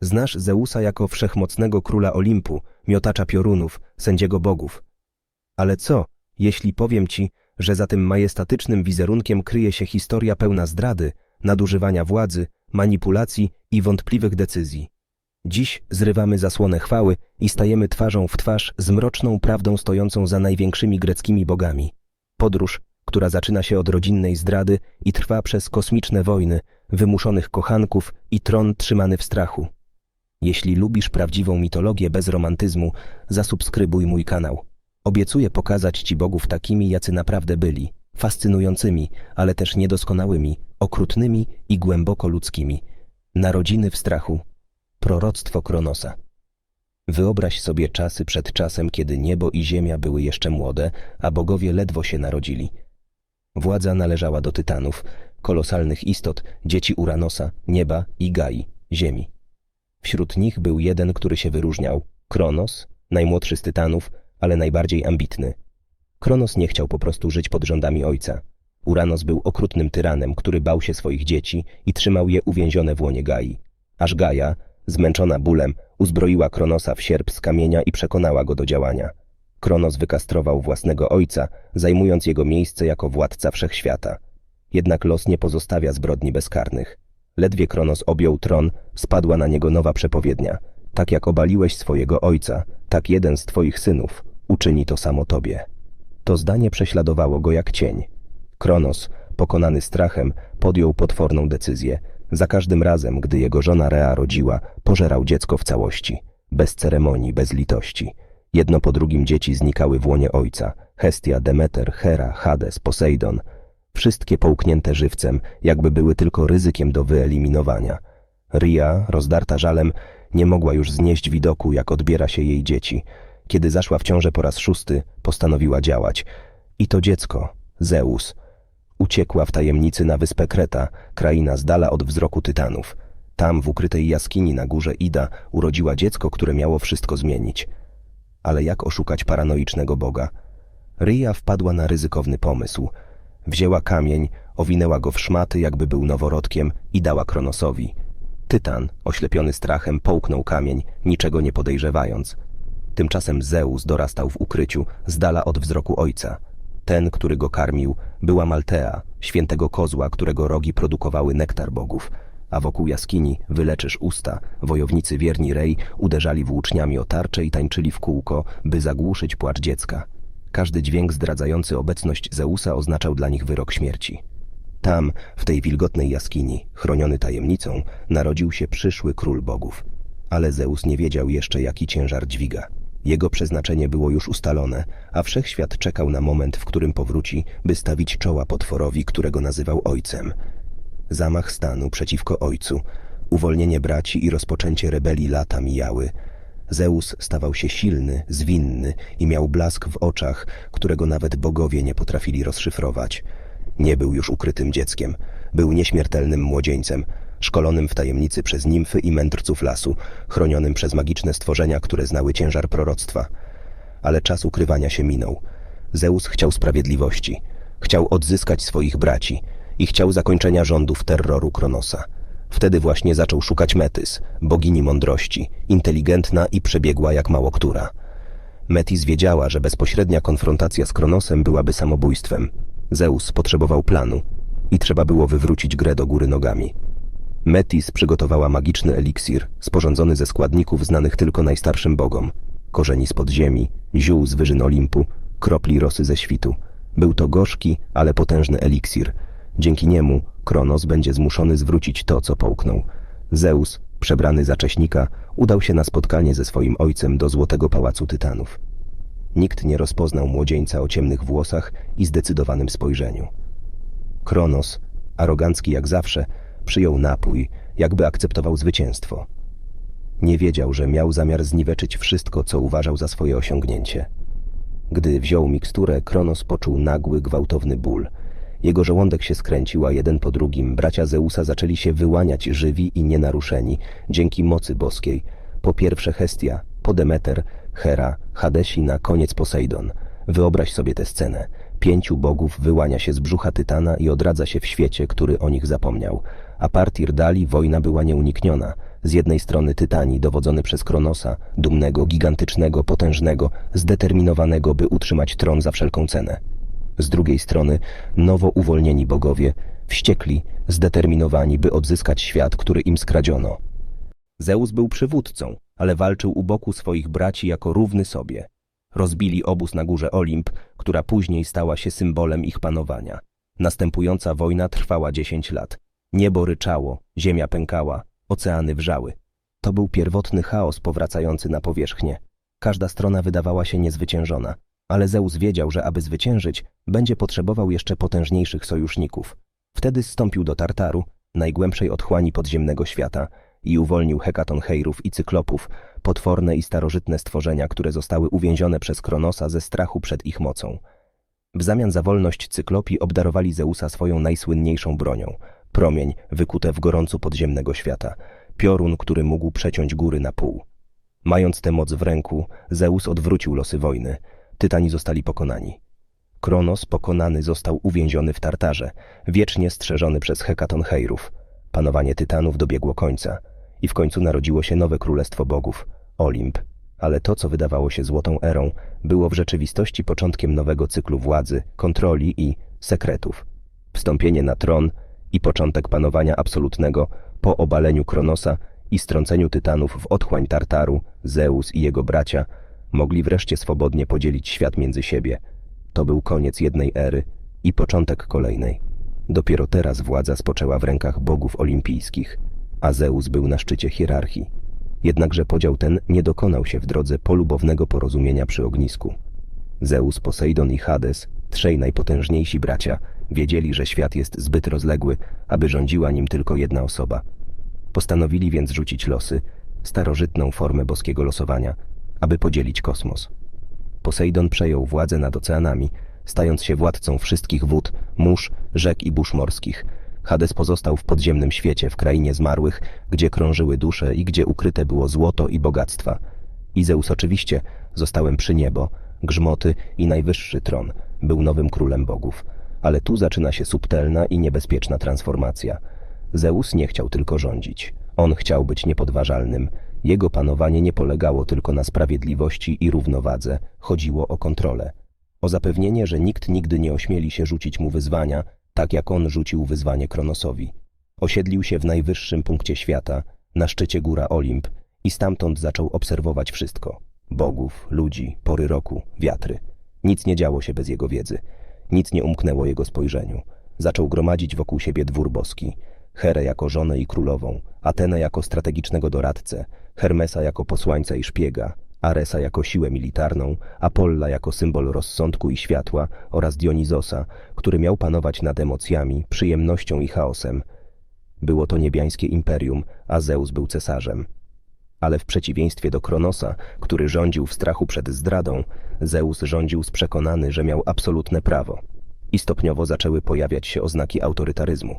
Znasz Zeusa jako wszechmocnego króla Olimpu, miotacza piorunów, sędziego bogów. Ale co, jeśli powiem ci, że za tym majestatycznym wizerunkiem kryje się historia pełna zdrady, nadużywania władzy, manipulacji i wątpliwych decyzji? Dziś zrywamy zasłonę chwały i stajemy twarzą w twarz z mroczną prawdą stojącą za największymi greckimi bogami. Podróż, która zaczyna się od rodzinnej zdrady i trwa przez kosmiczne wojny, wymuszonych kochanków i tron trzymany w strachu. Jeśli lubisz prawdziwą mitologię bez romantyzmu, zasubskrybuj mój kanał. Obiecuję pokazać Ci bogów takimi, jacy naprawdę byli, fascynującymi, ale też niedoskonałymi, okrutnymi i głęboko ludzkimi. Narodziny w strachu, proroctwo Kronosa. Wyobraź sobie czasy przed czasem, kiedy niebo i ziemia były jeszcze młode, a bogowie ledwo się narodzili. Władza należała do tytanów, kolosalnych istot, dzieci Uranosa, nieba i Gai, ziemi. Wśród nich był jeden, który się wyróżniał Kronos, najmłodszy z tytanów, ale najbardziej ambitny. Kronos nie chciał po prostu żyć pod rządami ojca. Uranos był okrutnym tyranem, który bał się swoich dzieci i trzymał je uwięzione w łonie Gai. Aż Gaja, zmęczona bólem, uzbroiła Kronosa w sierp z kamienia i przekonała go do działania. Kronos wykastrował własnego ojca, zajmując jego miejsce jako władca wszechświata. Jednak los nie pozostawia zbrodni bezkarnych. Ledwie Kronos objął tron, spadła na niego nowa przepowiednia. Tak jak obaliłeś swojego ojca, tak jeden z twoich synów uczyni to samo tobie. To zdanie prześladowało go jak cień. Kronos, pokonany strachem, podjął potworną decyzję. Za każdym razem, gdy jego żona Rea rodziła, pożerał dziecko w całości. Bez ceremonii, bez litości. Jedno po drugim dzieci znikały w łonie ojca. Hestia, Demeter, Hera, Hades, Posejdon. Wszystkie połknięte żywcem, jakby były tylko ryzykiem do wyeliminowania. Ria, rozdarta żalem, nie mogła już znieść widoku, jak odbiera się jej dzieci. Kiedy zaszła w ciążę po raz szósty, postanowiła działać. I to dziecko, Zeus, uciekła w tajemnicy na wyspę Kreta, kraina z dala od wzroku tytanów. Tam, w ukrytej jaskini na górze Ida, urodziła dziecko, które miało wszystko zmienić. Ale jak oszukać paranoicznego Boga? Ria wpadła na ryzykowny pomysł. Wzięła kamień, owinęła go w szmaty, jakby był noworodkiem i dała Kronosowi. Tytan, oślepiony strachem, połknął kamień, niczego nie podejrzewając. Tymczasem Zeus dorastał w ukryciu, z dala od wzroku ojca. Ten, który go karmił, była Maltea, świętego kozła, którego rogi produkowały nektar bogów. A wokół jaskini wyleczysz usta, wojownicy wierni Rej uderzali włóczniami o tarcze i tańczyli w kółko, by zagłuszyć płacz dziecka. Każdy dźwięk zdradzający obecność Zeusa oznaczał dla nich wyrok śmierci. Tam, w tej wilgotnej jaskini, chroniony tajemnicą, narodził się przyszły król bogów. Ale Zeus nie wiedział jeszcze, jaki ciężar dźwiga. Jego przeznaczenie było już ustalone, a wszechświat czekał na moment, w którym powróci, by stawić czoła potworowi, którego nazywał ojcem. Zamach stanu przeciwko ojcu, uwolnienie braci i rozpoczęcie rebelii lata mijały. Zeus stawał się silny, zwinny i miał blask w oczach, którego nawet bogowie nie potrafili rozszyfrować. Nie był już ukrytym dzieckiem, był nieśmiertelnym młodzieńcem, szkolonym w tajemnicy przez nimfy i mędrców lasu, chronionym przez magiczne stworzenia, które znały ciężar proroctwa. Ale czas ukrywania się minął. Zeus chciał sprawiedliwości, chciał odzyskać swoich braci i chciał zakończenia rządów terroru Kronosa. Wtedy właśnie zaczął szukać Metys, bogini mądrości, inteligentna i przebiegła jak mało która. Metis wiedziała, że bezpośrednia konfrontacja z Kronosem byłaby samobójstwem. Zeus potrzebował planu i trzeba było wywrócić grę do góry nogami. Metis przygotowała magiczny eliksir, sporządzony ze składników znanych tylko najstarszym bogom. Korzeni z podziemi, ziół z wyżyn Olimpu, kropli rosy ze świtu. Był to gorzki, ale potężny eliksir. Dzięki niemu Kronos będzie zmuszony zwrócić to, co połknął. Zeus, przebrany za cześnika, udał się na spotkanie ze swoim ojcem do Złotego Pałacu Tytanów. Nikt nie rozpoznał młodzieńca o ciemnych włosach i zdecydowanym spojrzeniu. Kronos, arogancki jak zawsze, przyjął napój, jakby akceptował zwycięstwo. Nie wiedział, że miał zamiar zniweczyć wszystko, co uważał za swoje osiągnięcie. Gdy wziął miksturę, Kronos poczuł nagły, gwałtowny ból. Jego żołądek się skręcił, a jeden po drugim bracia Zeusa zaczęli się wyłaniać żywi i nienaruszeni, dzięki mocy boskiej. Po pierwsze Hestia, po Demeter, Hera, Hadesi, na koniec Posejdon. Wyobraź sobie tę scenę. Pięciu bogów wyłania się z brzucha Tytana i odradza się w świecie, który o nich zapomniał. A Partir dali wojna była nieunikniona. Z jednej strony Tytani, dowodzony przez Kronosa, dumnego, gigantycznego, potężnego, zdeterminowanego, by utrzymać tron za wszelką cenę. Z drugiej strony nowo uwolnieni bogowie, wściekli, zdeterminowani, by odzyskać świat, który im skradziono. Zeus był przywódcą, ale walczył u boku swoich braci jako równy sobie. Rozbili obóz na górze Olimp, która później stała się symbolem ich panowania. Następująca wojna trwała dziesięć lat. Niebo ryczało, ziemia pękała, oceany wrzały. To był pierwotny chaos powracający na powierzchnię. Każda strona wydawała się niezwyciężona, ale Zeus wiedział, że aby zwyciężyć, będzie potrzebował jeszcze potężniejszych sojuszników. Wtedy zstąpił do Tartaru, najgłębszej otchłani podziemnego świata, i uwolnił hekatoncheirów i cyklopów, potworne i starożytne stworzenia, które zostały uwięzione przez Kronosa ze strachu przed ich mocą. W zamian za wolność cyklopi obdarowali Zeusa swoją najsłynniejszą bronią – promień wykute w gorącu podziemnego świata, piorun, który mógł przeciąć góry na pół. Mając tę moc w ręku, Zeus odwrócił losy wojny. Tytani zostali pokonani. Kronos pokonany został uwięziony w Tartarze, wiecznie strzeżony przez hekatoncheirów. Panowanie Tytanów dobiegło końca i w końcu narodziło się nowe królestwo bogów – Olimp. Ale to, co wydawało się złotą erą, było w rzeczywistości początkiem nowego cyklu władzy, kontroli i sekretów. Wstąpienie na tron i początek panowania absolutnego po obaleniu Kronosa i strąceniu Tytanów w otchłań Tartaru, Zeus i jego bracia mogli wreszcie swobodnie podzielić świat między siebie. To był koniec jednej ery i początek kolejnej. Dopiero teraz władza spoczęła w rękach bogów olimpijskich, a Zeus był na szczycie hierarchii. Jednakże podział ten nie dokonał się w drodze polubownego porozumienia przy ognisku. Zeus, Posejdon i Hades, trzej najpotężniejsi bracia, wiedzieli, że świat jest zbyt rozległy, aby rządziła nim tylko jedna osoba. Postanowili więc rzucić losy, starożytną formę boskiego losowania, aby podzielić kosmos. Posejdon przejął władzę nad oceanami, stając się władcą wszystkich wód, mórz, rzek i burz morskich. Hades pozostał w podziemnym świecie, w krainie zmarłych, gdzie krążyły dusze i gdzie ukryte było złoto i bogactwa. I Zeus oczywiście, zostałem przy niebo, grzmoty i najwyższy tron, był nowym królem bogów. Ale tu zaczyna się subtelna i niebezpieczna transformacja. Zeus nie chciał tylko rządzić. On chciał być niepodważalnym. Jego panowanie nie polegało tylko na sprawiedliwości i równowadze, chodziło o kontrolę. O zapewnienie, że nikt nigdy nie ośmieli się rzucić mu wyzwania, tak jak on rzucił wyzwanie Kronosowi. Osiedlił się w najwyższym punkcie świata, na szczycie góra Olimp i stamtąd zaczął obserwować wszystko. Bogów, ludzi, pory roku, wiatry. Nic nie działo się bez jego wiedzy. Nic nie umknęło jego spojrzeniu. Zaczął gromadzić wokół siebie dwór boski. Herę jako żonę i królową, Atenę jako strategicznego doradcę, Hermesa jako posłańca i szpiega, Aresa jako siłę militarną, Apolla jako symbol rozsądku i światła oraz Dionizosa, który miał panować nad emocjami, przyjemnością i chaosem. Było to niebiańskie imperium, a Zeus był cesarzem. Ale w przeciwieństwie do Kronosa, który rządził w strachu przed zdradą, Zeus rządził z przekonany, że miał absolutne prawo. I stopniowo zaczęły pojawiać się oznaki autorytaryzmu.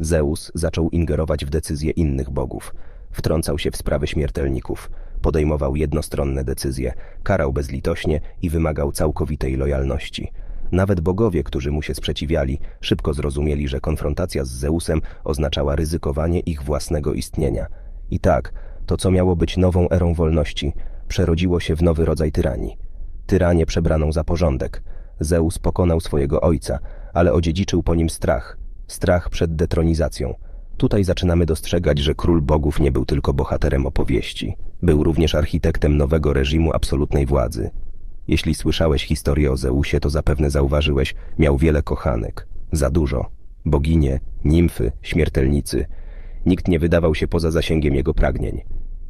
Zeus zaczął ingerować w decyzje innych bogów. Wtrącał się w sprawy śmiertelników. Podejmował jednostronne decyzje, karał bezlitośnie i wymagał całkowitej lojalności. Nawet bogowie, którzy mu się sprzeciwiali, szybko zrozumieli, że konfrontacja z Zeusem oznaczała ryzykowanie ich własnego istnienia. I tak, to co miało być nową erą wolności, przerodziło się w nowy rodzaj tyranii. Tyranię przebraną za porządek. Zeus pokonał swojego ojca, ale odziedziczył po nim strach. Strach przed detronizacją. Tutaj zaczynamy dostrzegać, że król bogów nie był tylko bohaterem opowieści. Był również architektem nowego reżimu absolutnej władzy. Jeśli słyszałeś historię o Zeusie, to zapewne zauważyłeś, miał wiele kochanek. Za dużo. Boginie, nimfy, śmiertelnicy. Nikt nie wydawał się poza zasięgiem jego pragnień.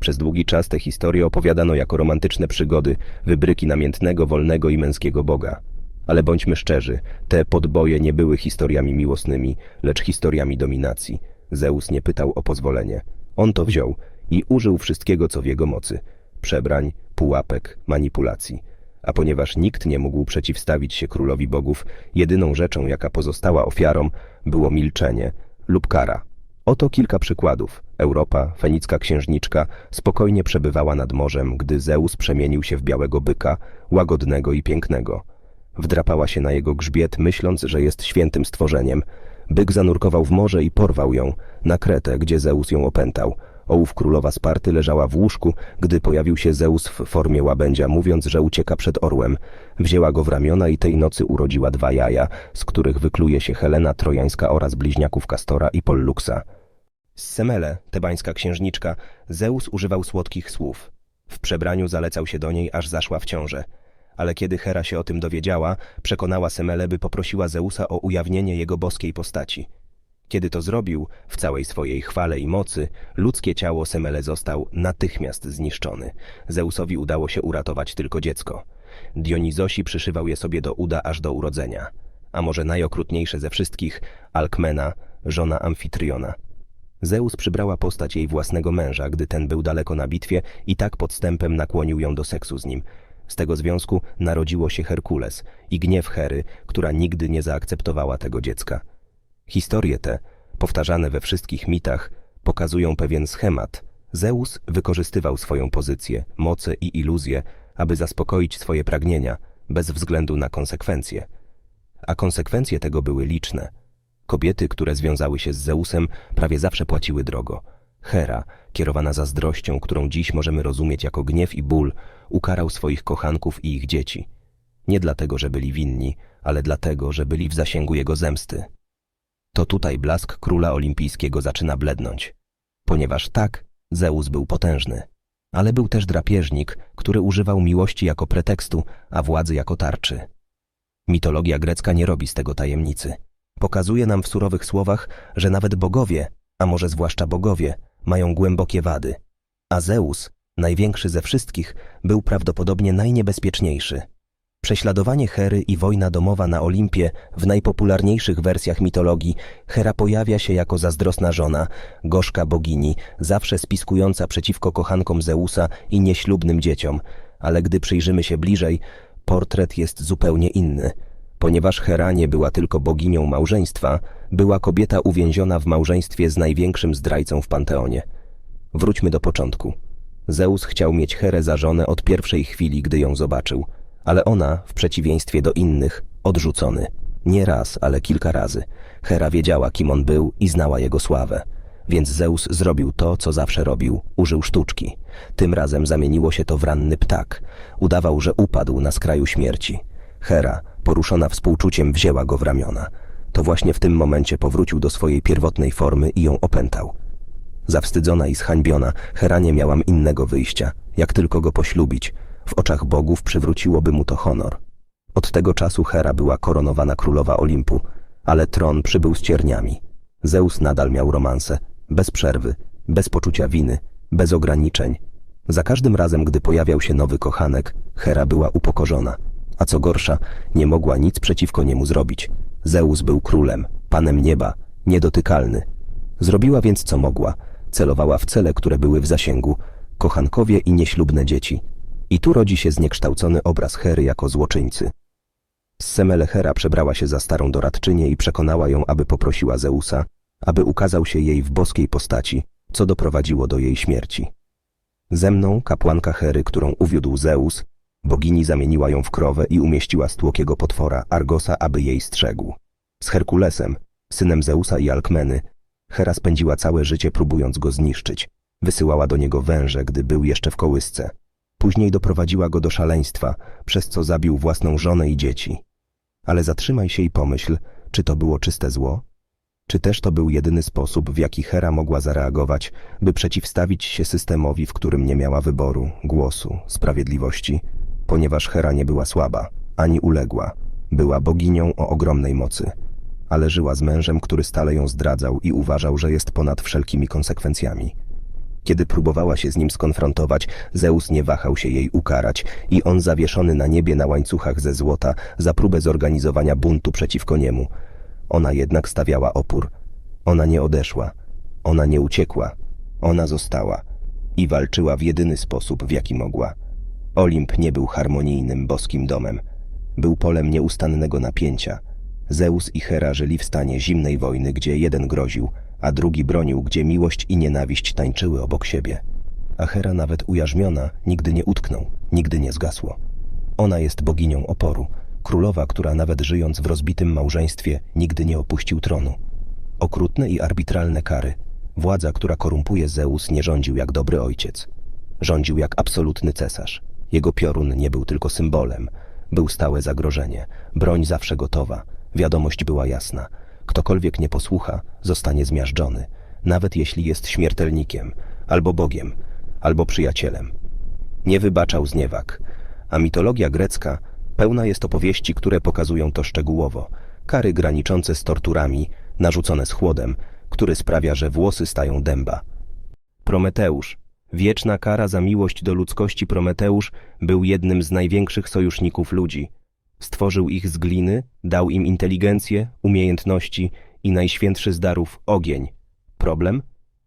Przez długi czas te historie opowiadano jako romantyczne przygody, wybryki namiętnego, wolnego i męskiego Boga. Ale bądźmy szczerzy, te podboje nie były historiami miłosnymi, lecz historiami dominacji. Zeus nie pytał o pozwolenie. On to wziął i użył wszystkiego, co w jego mocy. Przebrań, pułapek, manipulacji. A ponieważ nikt nie mógł przeciwstawić się królowi bogów, jedyną rzeczą, jaka pozostała ofiarą, było milczenie lub kara. Oto kilka przykładów. Europa, fenicka księżniczka, spokojnie przebywała nad morzem, gdy Zeus przemienił się w białego byka, łagodnego i pięknego. Wdrapała się na jego grzbiet, myśląc, że jest świętym stworzeniem. Byk zanurkował w morze i porwał ją, na Kretę, gdzie Zeus ją opętał. Ołów królowa Sparty leżała w łóżku, gdy pojawił się Zeus w formie łabędzia, mówiąc, że ucieka przed orłem. Wzięła go w ramiona i tej nocy urodziła dwa jaja, z których wykluje się Helena Trojańska oraz bliźniaków Kastora i Polluxa. Z Semele, tebańska księżniczka, Zeus używał słodkich słów. W przebraniu zalecał się do niej, aż zaszła w ciążę. Ale kiedy Hera się o tym dowiedziała, przekonała Semele, by poprosiła Zeusa o ujawnienie jego boskiej postaci. Kiedy to zrobił, w całej swojej chwale i mocy, ludzkie ciało Semele został natychmiast zniszczony. Zeusowi udało się uratować tylko dziecko. Dionizosi przyszywał je sobie do uda aż do urodzenia. A może najokrutniejsze ze wszystkich, Alkmena, żona Amfitriona. Zeus przybrała postać jej własnego męża, gdy ten był daleko na bitwie i tak podstępem nakłonił ją do seksu z nim. Z tego związku narodziło się Herkules i gniew Hery, która nigdy nie zaakceptowała tego dziecka. Historie te, powtarzane we wszystkich mitach, pokazują pewien schemat. Zeus wykorzystywał swoją pozycję, moce i iluzje, aby zaspokoić swoje pragnienia, bez względu na konsekwencje. A konsekwencje tego były liczne. Kobiety, które związały się z Zeusem, prawie zawsze płaciły drogo. Hera, kierowana zazdrością, którą dziś możemy rozumieć jako gniew i ból, ukarał swoich kochanków i ich dzieci. Nie dlatego, że byli winni, ale dlatego, że byli w zasięgu jego zemsty. To tutaj blask króla olimpijskiego zaczyna blednąć. Ponieważ tak, Zeus był potężny. Ale był też drapieżnik, który używał miłości jako pretekstu, a władzy jako tarczy. Mitologia grecka nie robi z tego tajemnicy. Pokazuje nam w surowych słowach, że nawet bogowie, a może zwłaszcza bogowie, mają głębokie wady. A Zeus, największy ze wszystkich, był prawdopodobnie najniebezpieczniejszy. Prześladowanie Hery i wojna domowa na Olimpie w najpopularniejszych wersjach mitologii Hera pojawia się jako zazdrosna żona, gorzka bogini, zawsze spiskująca przeciwko kochankom Zeusa i nieślubnym dzieciom, ale gdy przyjrzymy się bliżej, portret jest zupełnie inny. Ponieważ Hera nie była tylko boginią małżeństwa, była kobieta uwięziona w małżeństwie z największym zdrajcą w Panteonie. Wróćmy do początku. Zeus chciał mieć Herę za żonę od pierwszej chwili, gdy ją zobaczył – ale ona, w przeciwieństwie do innych, odrzucony. Nie raz, ale kilka razy. Hera wiedziała, kim on był i znała jego sławę. Więc Zeus zrobił to, co zawsze robił. Użył sztuczki. Tym razem zamieniło się to w ranny ptak. Udawał, że upadł na skraju śmierci. Hera, poruszona współczuciem, wzięła go w ramiona. To właśnie w tym momencie powrócił do swojej pierwotnej formy i ją opętał. Zawstydzona i zhańbiona, Hera nie miałam innego wyjścia, jak tylko go poślubić, w oczach bogów przywróciłoby mu to honor. Od tego czasu Hera była koronowana królowa Olimpu, ale tron przybył z cierniami. Zeus nadal miał romanse, bez przerwy, bez poczucia winy, bez ograniczeń. Za każdym razem, gdy pojawiał się nowy kochanek, Hera była upokorzona, a co gorsza, nie mogła nic przeciwko niemu zrobić. Zeus był królem, panem nieba, niedotykalny. Zrobiła więc co mogła, celowała w cele, które były w zasięgu, kochankowie i nieślubne dzieci – i tu rodzi się zniekształcony obraz Hery jako złoczyńcy. Semele Hera przebrała się za starą doradczynię i przekonała ją, aby poprosiła Zeusa, aby ukazał się jej w boskiej postaci, co doprowadziło do jej śmierci. Ze mną, kapłanka Hery, którą uwiódł Zeus, bogini zamieniła ją w krowę i umieściła stłokiego potwora, Argosa, aby jej strzegł. Z Herkulesem, synem Zeusa i Alkmeny, Hera spędziła całe życie próbując go zniszczyć. Wysyłała do niego węże, gdy był jeszcze w kołysce. Później doprowadziła go do szaleństwa, przez co zabił własną żonę i dzieci. Ale zatrzymaj się i pomyśl, czy to było czyste zło? Czy też to był jedyny sposób, w jaki Hera mogła zareagować, by przeciwstawić się systemowi, w którym nie miała wyboru, głosu, sprawiedliwości? Ponieważ Hera nie była słaba, ani uległa. Była boginią o ogromnej mocy. Ale żyła z mężem, który stale ją zdradzał i uważał, że jest ponad wszelkimi konsekwencjami. Kiedy próbowała się z nim skonfrontować, Zeus nie wahał się jej ukarać i on zawieszony na niebie na łańcuchach ze złota za próbę zorganizowania buntu przeciwko niemu. Ona jednak stawiała opór. Ona nie odeszła. Ona nie uciekła. Ona została i walczyła w jedyny sposób, w jaki mogła. Olimp nie był harmonijnym, boskim domem. Był polem nieustannego napięcia. Zeus i Hera żyli w stanie zimnej wojny, gdzie jeden groził – a drugi bronił, gdzie miłość i nienawiść tańczyły obok siebie. A Hera nawet ujarzmiona nigdy nie utknął, nigdy nie zgasło. Ona jest boginią oporu, królowa, która nawet żyjąc w rozbitym małżeństwie nigdy nie opuścił tronu. Okrutne i arbitralne kary, Władza, która korumpuje Zeus, nie rządził jak dobry ojciec. Rządził jak absolutny cesarz. Jego piorun nie był tylko symbolem. Był stałe zagrożenie. Broń zawsze gotowa. Wiadomość była jasna. Ktokolwiek nie posłucha, zostanie zmiażdżony. Nawet jeśli jest śmiertelnikiem, albo Bogiem, albo przyjacielem. Nie wybaczał zniewag. A mitologia grecka pełna jest opowieści, które pokazują to szczegółowo. Kary graniczące z torturami, narzucone z chłodem, który sprawia, że włosy stają dęba. Prometeusz, wieczna kara za miłość do ludzkości Prometeusz był jednym z największych sojuszników ludzi. Stworzył ich z gliny, dał im inteligencję, umiejętności i najświętszy z darów ogień. Problem?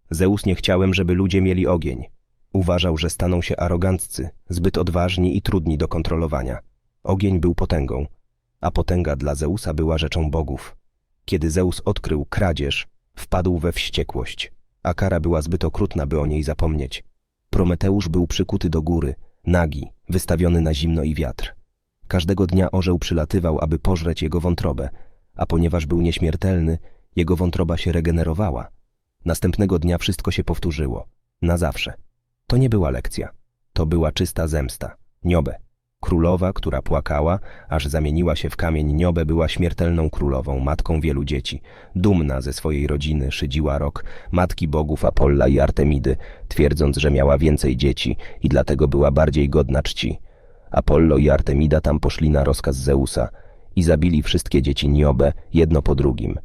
Zeus nie chciałem, żeby ludzie mieli ogień. Uważał, że staną się aroganccy, zbyt odważni i trudni do kontrolowania. Ogień był potęgą, a potęga dla Zeusa była rzeczą bogów. Kiedy Zeus odkrył kradzież, wpadł we wściekłość, a kara była zbyt okrutna, by o niej zapomnieć. Prometeusz był przykuty do góry, nagi, wystawiony na zimno i wiatr. Każdego dnia orzeł przylatywał, aby pożreć jego wątrobę, a ponieważ był nieśmiertelny, jego wątroba się regenerowała. Następnego dnia wszystko się powtórzyło. Na zawsze. To nie była lekcja. To była czysta zemsta. Niobę. Królowa, która płakała, aż zamieniła się w kamień Niobę, była śmiertelną królową, matką wielu dzieci. Dumna ze swojej rodziny, szydziła rok, matki bogów Apolla i Artemidy, twierdząc, że miała więcej dzieci i dlatego była bardziej godna czci. Apollo i Artemida tam poszli na rozkaz Zeusa i zabili wszystkie dzieci Niobę, jedno po drugim.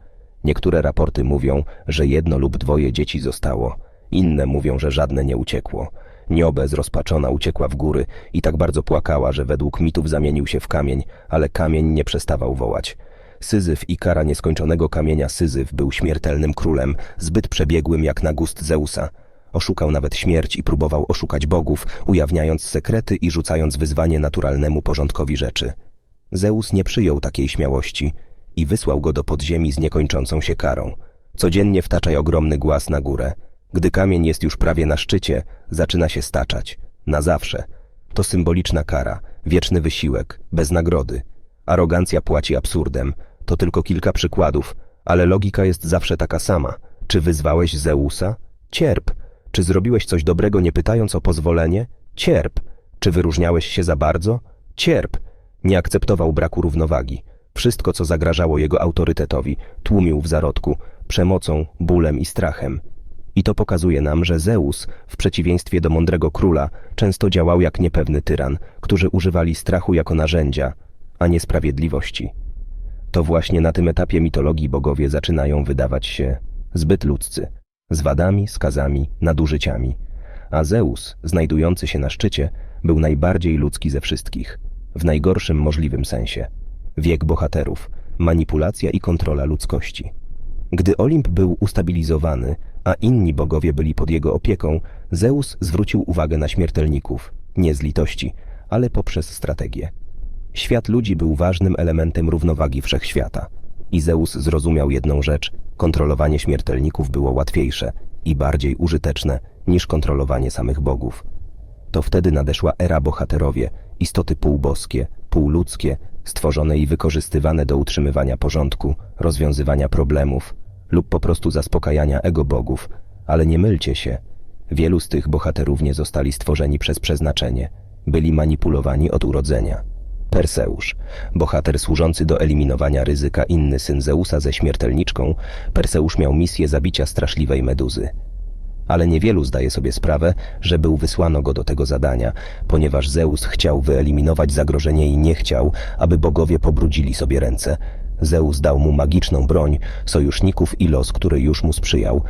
Niektóre raporty mówią, że jedno lub dwoje dzieci zostało, inne mówią, że żadne nie uciekło. Niobę zrozpaczona uciekła w góry i tak bardzo płakała, że według mitów zamienił się w kamień, ale kamień nie przestawał wołać. Syzyf i kara nieskończonego kamienia Syzyf był śmiertelnym królem, zbyt przebiegłym jak na gust Zeusa. Oszukał nawet śmierć i próbował oszukać bogów, ujawniając sekrety i rzucając wyzwanie naturalnemu porządkowi rzeczy. Zeus nie przyjął takiej śmiałości i wysłał go do podziemi z niekończącą się karą. Codziennie wtaczaj ogromny głaz na górę. Gdy kamień jest już prawie na szczycie, zaczyna się staczać. Na zawsze. To symboliczna kara, wieczny wysiłek, bez nagrody. Arogancja płaci absurdem. To tylko kilka przykładów, ale logika jest zawsze taka sama. Czy wyzwałeś Zeusa? Cierp. Czy zrobiłeś coś dobrego nie pytając o pozwolenie? Cierp. Czy wyróżniałeś się za bardzo? Cierp. Nie akceptował braku równowagi. Wszystko, co zagrażało jego autorytetowi, tłumił w zarodku, przemocą, bólem i strachem. I to pokazuje nam, że Zeus, w przeciwieństwie do mądrego króla, często działał jak niepewny tyran, którzy używali strachu jako narzędzia, a nie sprawiedliwości. To właśnie na tym etapie mitologii bogowie zaczynają wydawać się zbyt ludzcy, z wadami, skazami, nadużyciami. A Zeus, znajdujący się na szczycie, był najbardziej ludzki ze wszystkich, w najgorszym możliwym sensie. Wiek bohaterów, manipulacja i kontrola ludzkości. Gdy Olimp był ustabilizowany, a inni bogowie byli pod jego opieką, Zeus zwrócił uwagę na śmiertelników, nie z litości, ale poprzez strategię. Świat ludzi był ważnym elementem równowagi wszechświata. I Zeus zrozumiał jedną rzecz: kontrolowanie śmiertelników było łatwiejsze i bardziej użyteczne niż kontrolowanie samych bogów. To wtedy nadeszła era bohaterowie, istoty półboskie, półludzkie, stworzone i wykorzystywane do utrzymywania porządku, rozwiązywania problemów lub po prostu zaspokajania ego bogów. Ale nie mylcie się, wielu z tych bohaterów nie zostali stworzeni przez przeznaczenie, byli manipulowani od urodzenia. Perseusz, bohater służący do eliminowania ryzyka inny syn Zeusa ze śmiertelniczką, Perseusz miał misję zabicia straszliwej meduzy. Ale niewielu zdaje sobie sprawę, że był wysłano go do tego zadania, ponieważ Zeus chciał wyeliminować zagrożenie i nie chciał, aby bogowie pobrudzili sobie ręce. Zeus dał mu magiczną broń, sojuszników i los, który już mu sprzyjał,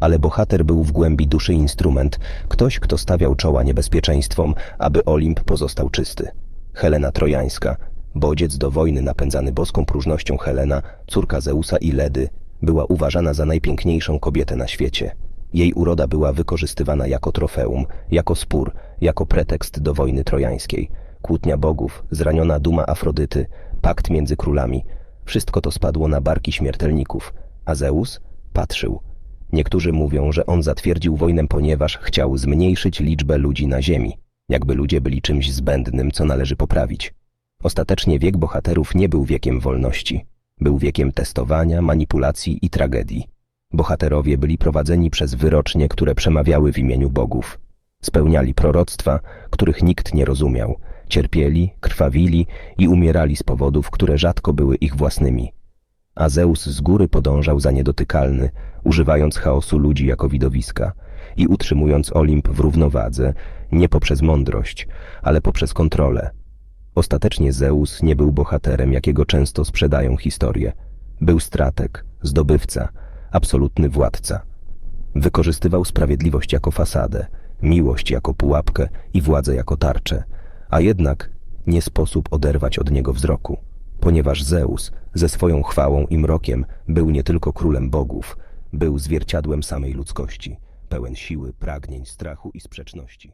ale bohater był w głębi duszy instrument, ktoś, kto stawiał czoła niebezpieczeństwom, aby Olimp pozostał czysty. Helena Trojańska, bodziec do wojny napędzany boską próżnością Helena, córka Zeusa i Ledy, była uważana za najpiękniejszą kobietę na świecie. Jej uroda była wykorzystywana jako trofeum, jako spór, jako pretekst do wojny trojańskiej. Kłótnia bogów, zraniona duma Afrodyty, pakt między królami. Wszystko to spadło na barki śmiertelników, a Zeus patrzył. Niektórzy mówią, że on zatwierdził wojnę, ponieważ chciał zmniejszyć liczbę ludzi na ziemi, jakby ludzie byli czymś zbędnym, co należy poprawić. Ostatecznie wiek bohaterów nie był wiekiem wolności. Był wiekiem testowania, manipulacji i tragedii. Bohaterowie byli prowadzeni przez wyrocznie, które przemawiały w imieniu bogów. Spełniali proroctwa, których nikt nie rozumiał. Cierpieli, krwawili i umierali z powodów, które rzadko były ich własnymi. A Zeus z góry podążał za niedotykalny, używając chaosu ludzi jako widowiska i utrzymując Olimp w równowadze nie poprzez mądrość, ale poprzez kontrolę. Ostatecznie Zeus nie był bohaterem, jakiego często sprzedają historie. Był strateg, zdobywca, absolutny władca. Wykorzystywał sprawiedliwość jako fasadę, miłość jako pułapkę i władzę jako tarczę, a jednak nie sposób oderwać od niego wzroku, ponieważ Zeus ze swoją chwałą i mrokiem był nie tylko królem bogów, był zwierciadłem samej ludzkości, pełen siły, pragnień, strachu i sprzeczności.